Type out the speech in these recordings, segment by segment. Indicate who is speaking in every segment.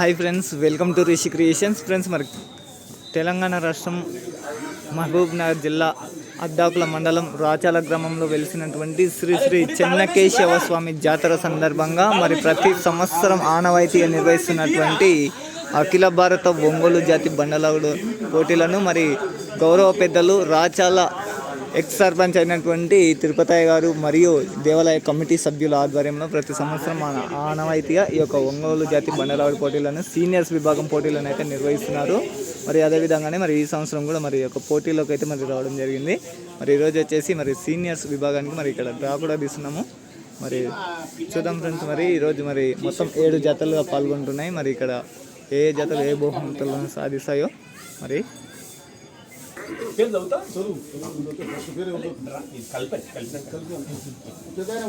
Speaker 1: Hi friends welcome to Rishi creations. Friends మరి తెలంగాణ రాష్ట్రం మహబూబ్ నగర్ జిల్లా అద్దాకుల మండలం రాచాల గ్రామంలో వెలిసినటువంటి శ్రీ శ్రీ చెన్నకేశవ స్వామి జాతర సందర్భంగా మరి ప్రతి సంవత్సరం ఆనవాయితీగా నిర్వహిస్తున్నటువంటి అఖిల భారత ఒంగోలు జాతి బండలాగుడు పోటీలను మరి గౌరవ పెద్దలు రాచాల ఎక్స్ సర్పంచ్ అయినటువంటి తిరుపతయ్య గారు మరియు దేవాలయ కమిటీ సభ్యుల ఆధ్వర్యంలో ప్రతి సంవత్సరం ఆన- ఆనవాయితీగా ఈ యొక్క ఒంగోలు జాతి బండరావుడి పోటీలను సీనియర్స్ విభాగం పోటీలను అయితే నిర్వహిస్తున్నారు. మరి అదేవిధంగానే మరి ఈ సంవత్సరం కూడా మరి యొక్క పోటీలోకి అయితే మరి రావడం జరిగింది. మరి ఈరోజు వచ్చేసి మరి సీనియర్స్ విభాగానికి మరి ఇక్కడ డ్రా కూడా తీస్తున్నాము. మరి చూద్దాం ఫ్రెండ్స్ మరి ఈరోజు మరి మొత్తం ఏడు జతలుగా పాల్గొంటున్నాయి. మరి ఇక్కడ ఏ ఏ జతలు ఏ బహుమతులను సాధిస్తాయో మరి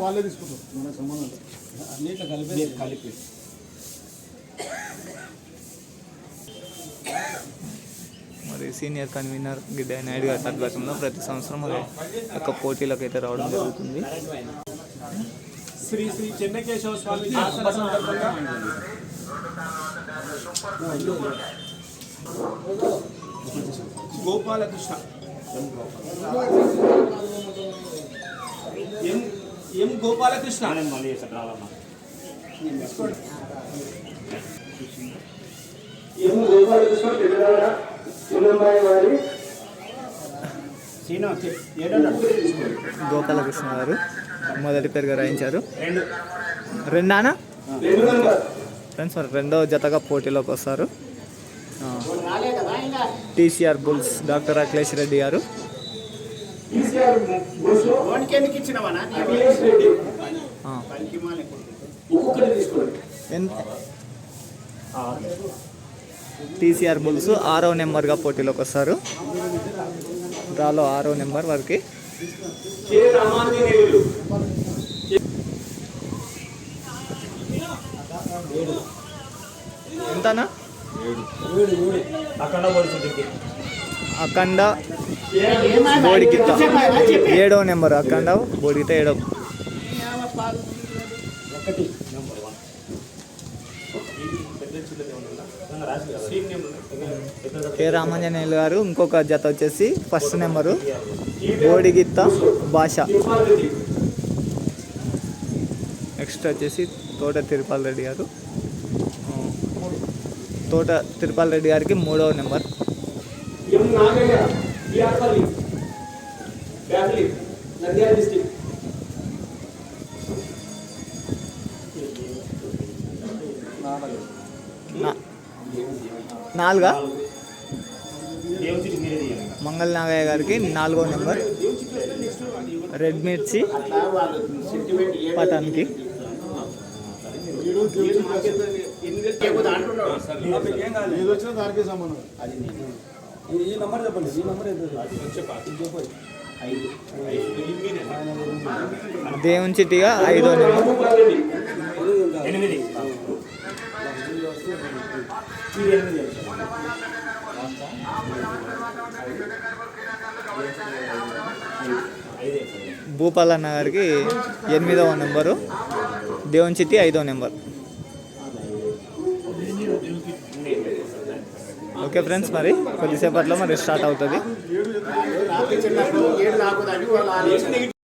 Speaker 2: వాళ్ళే తీసుకుంటారు. మనకు సంబంధం లేదు.
Speaker 1: మరి సీనియర్ కన్వీనర్ గిడ్డ నాయుడు గారి ఆధ్వర్యంలో ప్రతి సంవత్సరం మరి యొక్క పోటీలకు అయితే రావడం జరుగుతుంది.
Speaker 3: శ్రీ శ్రీ చెన్నకేశవ స్వామి సందర్భంగా గోపాలకృష్ణ. ఎం ఎం గోపాలకృష్ణ? ఎం గోపాలకృష్ణ తెలంగాణ చిన్నమ్మాయి వారి.
Speaker 1: గోపాలకృష్ణ గారు మొదటి పేరుగా రాయించారు. రెండానా
Speaker 3: రెండు
Speaker 1: ఫ్రెండ్స్ మరి రెండవ జతగా పోటీలోకి వస్తారు. TCR bulls doctor Akhilesh Reddy గారు. టీసీఆర్ బుల్స్ ఆరో నెంబర్గా పోటీలోకి వస్తారు. డ్రాలో ఆరో నెంబర్ వారికి.
Speaker 3: కె అఖండ
Speaker 1: ఎంతనా అఖండ బోడికిత ఏడో నెంబర్ అఖండ బోడికిత ఏడో. కె. రామాంజనేయులు గారు ఇంకొక జత వచ్చేసి ఫస్ట్ నెంబరు బోడిగిత్త భాష. నెక్స్ట్ వచ్చేసి తోట తిరుపాల్ రెడ్డి గారు. తోట తిరుపాల్ రెడ్డి గారికి మూడవ నెంబర్. నాలుగా? మంగళ నాగయ్య గారికి నాలుగో నెంబర్. రెడ్ మిర్చి పటాన్కి.
Speaker 2: ఏది వచ్చినా దానికే సంబంధం
Speaker 1: దేవుని చిట్టిగా ఐదో నెంబర్
Speaker 3: భూపాల్ రెడ్డి
Speaker 1: భూపాలన్న గారికి ఎనిమిదవ నెంబరు. దేవుని చిట్టి ఐదో నెంబర్. ఓకే ఫ్రెండ్స్ మరి కొద్దిసేపట్లో మరి స్టార్ట్ అవుతుంది.